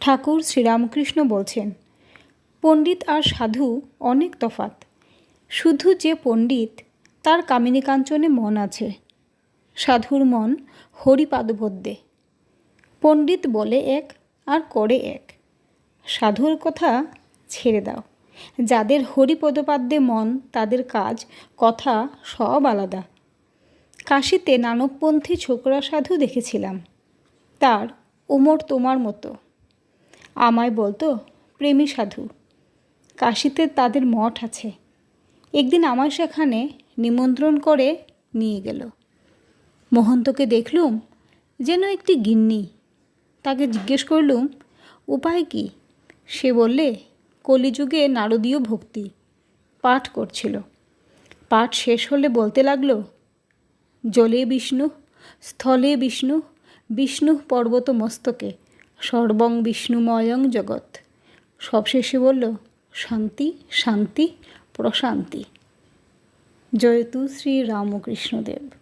ঠাকুর শ্রীরামকৃষ্ণ বলছেন, পণ্ডিত আর সাধু অনেক তফাত শুধু যে পণ্ডিত, তার কামিনী কাঞ্চনে মন আছে। সাধুর মন হরিপাদপদ্যে পণ্ডিত বলে এক আর করে এক। সাধুর কথা ছেড়ে দাও। যাদের হরিপদপাদ্যে মন, তাদের কাজ, কথা সব আলাদা। কাশিতে নানকপন্থী ছোকরা সাধু দেখেছিলাম। তার ওমর তোমার মতো। আমায় বলতো প্রেমী সাধু। কাশিতে তাদের মঠ আছে। একদিন আমায় সেখানে নিমন্ত্রণ করে নিয়ে গেল। মহন্তকে দেখলুম যেন একটি গিন্নি। তাকে জিজ্ঞেস করলুম, উপায় কি? সে বললে, কলিযুগে নারদীয় ভক্তি। পাঠ করছিল। পাঠ শেষ হলে বলতে লাগল, জলে বিষ্ণু, স্থলে বিষ্ণু বিষ্ণু পর্বত মস্তকে সর্বং বিষ্ণুময়ং জগৎ। সবশেষে বলল শান্তি শান্তি প্রশান্তি। জয়তু শ্রী রামকৃষ্ণদেব।